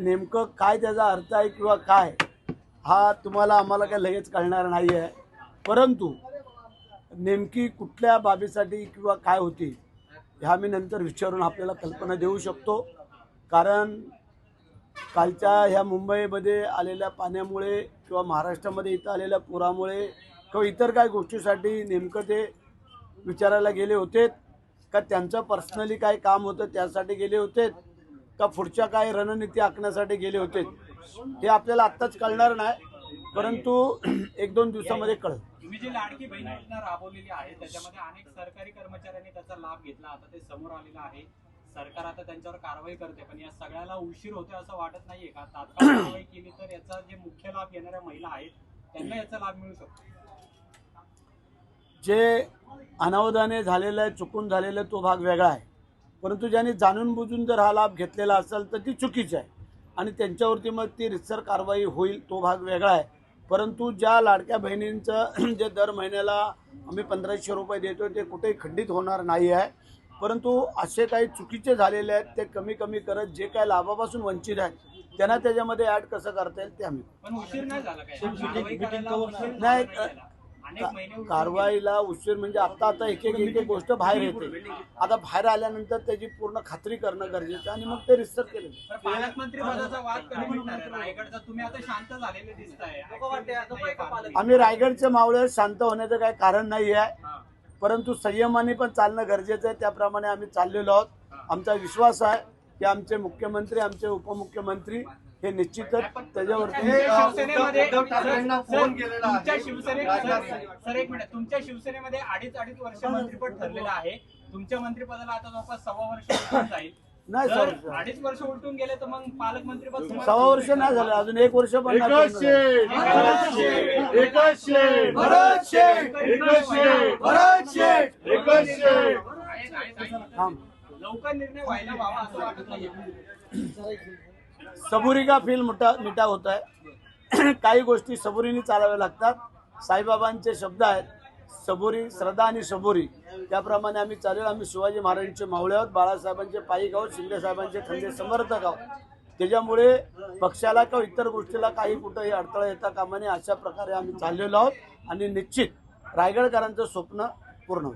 नेमकं काय त्याचा अर्थ आहे किंवा काय हा तुम्हाला आम्हाला काय लगेच कळणार नाही आहे परंतु नेमकी कुठल्या बाबीसाठी किंवा काय होती ह्या मी नंतर विचारून आपल्याला कल्पना देऊ शकतो. कारण कालच्या ह्या मुंबईमध्ये आलेल्या पाण्यामुळे किंवा महाराष्ट्रामध्ये इथं आलेल्या पुरामुळे किंवा इतर काय गोष्टीसाठी नेमकं ते विचारायला गेले होते. का त्यांचं पर्सनली काय काम होतं त्यासाठी गेले होते. का पुढच्या काय रणनीती आखण्यासाठी गेले होते हे आपल्याला आत्ताच कळणार नाही परंतु एक दोन दिवसामध्ये कळेल. तुम्ही जी लाडकी बहीण योजना राबवलेली आहे त्याच्यामध्ये अनेक सरकारी कर्मचाऱ्यांनी त्याचा लाभ घेतला आता ते समोर आलेलं आहे. सरकार आता त्यांच्यावर कारवाई करते पण या सगळ्याला उशीर होते असं वाटत नाहीये का? तात्काळ कारवाई केली तर याचा जे मुख्य लाभ घेणाऱ्या महिला आहेत त्यांना याचा लाभ मिळू शकतो. जे अनावधाने झालेलं आहे चुकून झालेलं तो भाग वेगळा आहे. परंतु ज्यांनी जाणून बुजून जर हा लाभ घेतलेला असेल तर ती चुकीची आहे. आणि त्यांच्यावरती मग ती रितसर कारवाई होईल तो भाग वेगळा आहे. परंतु ज्या लाडक्या बहिणींचं जे दर महिन्याला आम्ही पंधराशे रुपये देतो ते कुठेही खंडित होणार नाही आहे. परंतु असे काही चुकीचे झालेले आहेत ते कमी कमी करत जे काय लाभापासून वंचित आहेत त्यांना त्याच्यामध्ये ऍड कसं करता येईल ते आम्ही नाही कारवाईला उशीर म्हणजे आता आता एक एक एक एक गोष्ट बाहेर येते. आता बाहेर आल्यानंतर त्याची पूर्ण खात्री करणं गरजेचं आहे आणि मग ते रिसर्च केलं तर पालकमंत्री पदाचा वाद कधी मिटणार आहे? रायगडचा तुम्ही आता शांत झालेले दिसताय. आम्ही रायगडच्या मावळ्यावर शांत होण्याचं काही कारण नाही आहे हा. परंतु संयमाने पण चालणं गरजेचं आहे. त्याप्रमाणे आम्ही चाललेलो आहोत. आमचा विश्वास आहे की आमचे मुख्यमंत्री आमचे उपमुख्यमंत्री हे निश्चितच त्याच्यावरती तुमच्या शिवसेनेमध्ये उद्धव ठाकरेंना सर, फोन केलेला आहे. तुमच्या शिवसेने सर, सर एक मिनिट. तुमच्या शिवसेनेमध्ये अडीच अडीच वर्ष मंत्रिपद ठरलेलं आहे. तुमच्या मंत्रिपदाला आता जवळपास सव्वा वर्ष जाईल. नाही सर अडीच वर्ष उलटून गेले तर मग पालकमंत्रीपद तुम्हाला सव्वा वर्ष नाही झालं. अजून एक वर्ष पण. लवकर निर्णय व्हायला व्हावा असं वाटत नाही सबुरी का फील मोठा मिठा होत आहे काही गोष्टी सबुरीने चालाव्या लागतात. साईबाबांचे शब्द आहेत सबुरी श्रद्धा आणि सबुरी. त्याप्रमाणे आम्ही चालेल आम्ही शिवाजी महाराजांचे मावळे आहोत बाळासाहेबांचे पायी गाव शिंदे साहेबांचे खंदे समर्थक आहोत. त्याच्यामुळे पक्षाला किंवा इतर गोष्टीला काही कुठंही अडथळा येता कामा नये अशा प्रकारे आम्ही चाललेलो आहोत. आणि निश्चित रायगडकरांचं स्वप्न पूर्ण